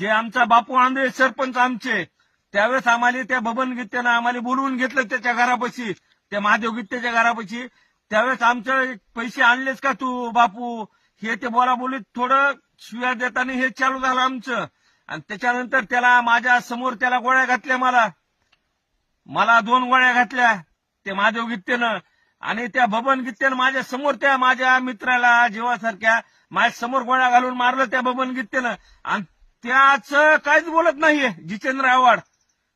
जे आमचा बापू आंधळे सरपंच आमचे त्यावेळेस आम्हाला त्या बबन गीत्यानं आम्हाला बोलवून घेतलं त्याच्या घरापाशी त्या महादेव गीत्याच्या घरापाशी. त्यावेळेस आमचे पैसे आणलेस का तू बापू? हे ते बोला बोलीत थोडं शिव्या देताना हे चालू झालं आमचं. आणि त्याच्यानंतर त्याला माझ्यासमोर त्याला गोळ्या घातल्या मला. मला दोन गोळ्या घातल्या ते महादेव गीत्यानं. आणि त्या बबन गीत्यानं माझ्यासमोर त्या माझ्या मित्राला जीवासारख्या माझ्यासमोर गोळ्या घालून मारलं त्या बबन गीत्यानं. आणि त्याच काहीच बोलत नाहीये जितेंद्र आव्हाड.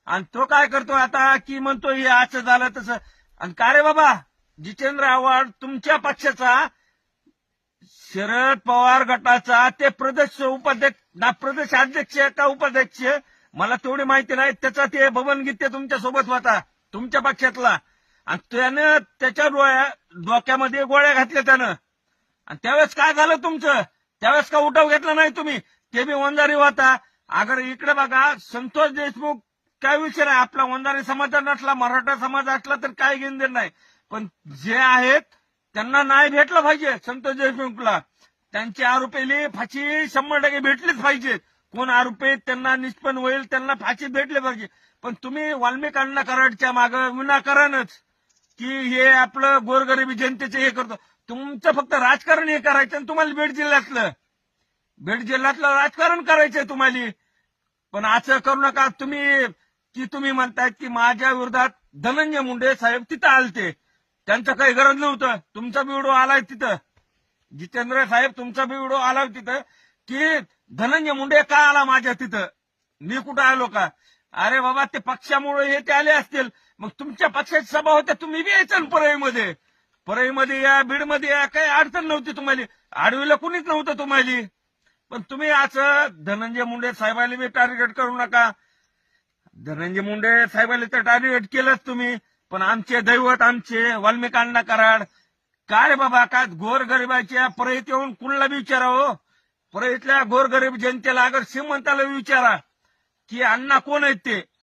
आणि तो काय करतो आता? की म्हणतो हे असं झालं तसं. आणि का रे बाबा? जितेंद्र आव्हाड तुमच्या पक्षाचा शरद पवार गटाचा ते प्रदेश उपाध्यक्ष ना प्रदेश अध्यक्ष का उपाध्यक्ष? मला तेवढी माहिती नाही. त्याचा ते भवन गीते तुमच्यासोबत होता तुमच्या पक्षातला. आणि त्यानं त्याच्या डोळ्या डोक्यामध्ये गोळ्या घातल्या त्यानं. आणि त्यावेळेस काय झालं तुमचं? त्यावेळेस का उठाव घेतला नाही तुम्ही? ते बी वंजारी होता. अगर इकडे बघा संतोष देशमुख काय विषय नाही. आपला वंजारी समाज नसला मराठा समाज असला तर काय घेणं नाही. पण जे आहेत त्यांना नाही भेटलं पाहिजे संतोष देशमुखला. त्यांची आरोपीली फाशी शंभर टक्के भेटलीच पाहिजे. कोण आरोपी त्यांना निष्पन्न होईल त्यांना फाशी भेटली पाहिजे. पण तुम्ही वाल्मिक अण्णा कराडच्या माग विनाकारणच की हे आपलं गोरगरिबी जनतेचं हे करतो. तुमचं फक्त राजकारण हे करायचं आणि तुम्हाला बीड जिल्ह्यातलं. बीड जिल्ह्यातलं राजकारण करायचंय तुम्हाला. पण असं करू नका. तुम्ही की तुम्ही म्हणतायत की माझ्या विरोधात धनंजय मुंडे साहेब तिथं आलते. त्यांचं काही गरज नव्हतं. तुमचा बी व्हिडिओ आलाय तिथं. जितेंद्र साहेब तुमचा बी आला तिथं की धनंजय मुंडे का आला माझ्या तिथं? मी कुठं आलो का? अरे बाबा ते पक्षामुळे हे ते आले असतील. मग तुमच्या पक्षाची सभा होत्या तुम्ही बी यायचं परळीमध्ये. परळीमध्ये या बीडमध्ये या काही अडचण नव्हती तुम्हाला. आडवीला कुणीच नव्हतं तुम्हाला. पण तुम्ही असं धनंजय मुंडे साहेबांनी मी टार्गेट करू नका. धनंजय मुंडे साहेबांनी तर टार्गेट केलंच तुम्ही पण आमचे दैवत आमचे वाल्मिकांना कराड. काय रे बाबा काय गोरगरिबाच्या परळीत येऊन कुणाला बी विचारा हो? परळीतल्या गोरगरीब जनतेला अगर श्रीमंताला विचारा की अण्णा कोण आहेत ते?